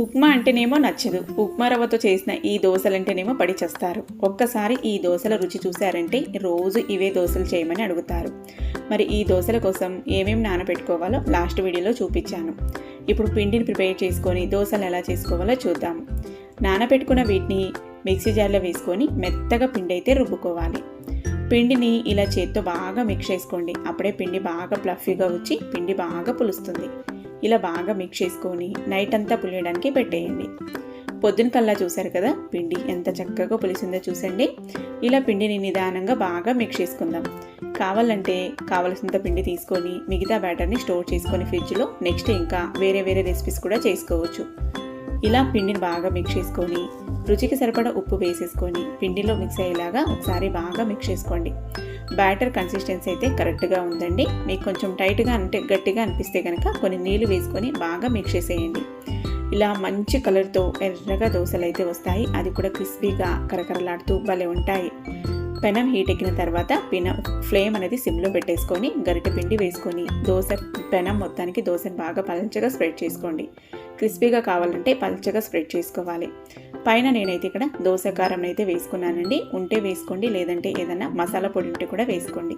ఉప్మా అంటేనేమో నచ్చదు. ఉప్మా రవ్వతో చేసిన ఈ దోశలంటేనేమో పడి చేస్తారు. ఒక్కసారి ఈ దోశల రుచి చూశారంటే రోజు ఇవే దోశలు చేయమని అడుగుతారు. మరి ఈ దోశల కోసం ఏమేమి నానబెట్టుకోవాలో లాస్ట్ వీడియోలో చూపించాను. ఇప్పుడు పిండిని ప్రిపేర్ చేసుకొని దోశలు ఎలా చేసుకోవాలో చూద్దాము నానబెట్టుకున్న వీటిని మిక్సీ జార్లో వేసుకొని మెత్తగా పిండి అయితే రుబ్బుకోవాలి. పిండిని ఇలా చేత్తో బాగా మిక్స్ చేసుకోండి. అప్పుడే పిండి బాగా ప్లఫీగా వచ్చి పిండి బాగా పులుస్తుంది. ఇలా బాగా మిక్స్ చేసుకొని నైట్ అంతా పులియడానికి పెట్టేయండి. పొద్దున కల్లా చూసారు కదా పిండి ఎంత చక్కగా పులిసిందో చూసండి. ఇలా పిండిని నిదానంగా బాగా మిక్స్ చేసుకుందాం. కావాలంటే కావలసినంత పిండి తీసుకొని మిగతా బ్యాటర్ని స్టోర్ చేసుకొని ఫ్రిడ్జ్లో నెక్స్ట్ ఇంకా వేరే వేరే రెసిపీస్ కూడా చేసుకోవచ్చు. ఇలా పిండిని బాగా మిక్స్ చేసుకొని రుచికి సరిపడా ఉప్పు వేసేసుకొని పిండిలో మిక్స్ అయ్యేలాగా ఒకసారి బాగా మిక్స్ చేసుకోండి. బ్యాటర్ కన్సిస్టెన్సీ అయితే కరెక్ట్గా ఉందండి. మీకు కొంచెం టైట్గా అంటే గట్టిగా అనిపిస్తే కనుక కొన్ని నీళ్ళు వేసుకొని బాగా మిక్స్ చేసేయండి. ఇలా మంచి కలర్తో ఎర్రగా దోశలు అయితే వస్తాయి. అది కూడా క్రిస్పీగా కరకరలాడుతూ భలే ఉంటాయి. పెనం హీట్ ఎక్కిన తర్వాత పిన ఫ్లేమ్ అనేది సిమ్లో పెట్టేసుకొని గరిటె పిండి వేసుకొని దోశ పెనం మొత్తానికి దోశను బాగా పలంచగా స్ప్రెడ్ చేసుకోండి. క్రిస్పీగా కావాలంటే పల్చగా స్ప్రెడ్ చేసుకోవాలి. పైన నేనైతే ఇక్కడ దోశ కారం అయితే వేసుకున్నానండి. ఉంటే వేసుకోండి లేదంటే ఏదైనా మసాలా పొడి ఉంటే కూడా వేసుకోండి.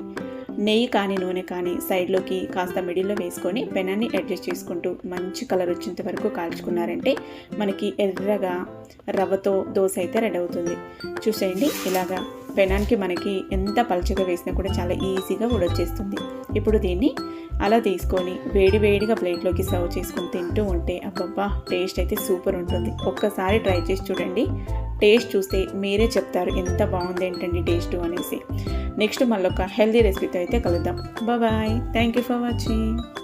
నెయ్యి కానీ నూనె కానీ సైడ్లోకి కాస్త మిడిల్లో వేసుకొని పెనాన్ని అడ్జస్ట్ చేసుకుంటూ మంచి కలర్ వచ్చేంత వరకు కాల్చుకున్నారంటే మనకి ఎర్రగా రవ్వతో దోశ అయితే రెడీ అవుతుంది. చూసేయండి ఇలాగా పెనానికి మనకి ఎంత పలుచగా వేసినా కూడా చాలా ఈజీగా ఉడొచ్చేస్తుంది ఇప్పుడు దీన్ని అలా తీసుకొని వేడి వేడిగా ప్లేట్లోకి సర్వ్ చేసుకొని తింటూ ఉంటే అబ్బబ్బా టేస్ట్ అయితే సూపర్ ఉంటుంది. ఒక్కసారి ట్రై చేసి చూడండి. టేస్ట్ చూస్తే మీరే చెప్తారు ఎంత బాగుంది ఏంటండి టేస్ట్ అనేసి. నెక్స్ట్ మళ్ళీ ఒక హెల్దీ రెసిపీతో అయితే కలుద్దాం. Bye. Thank you for watching.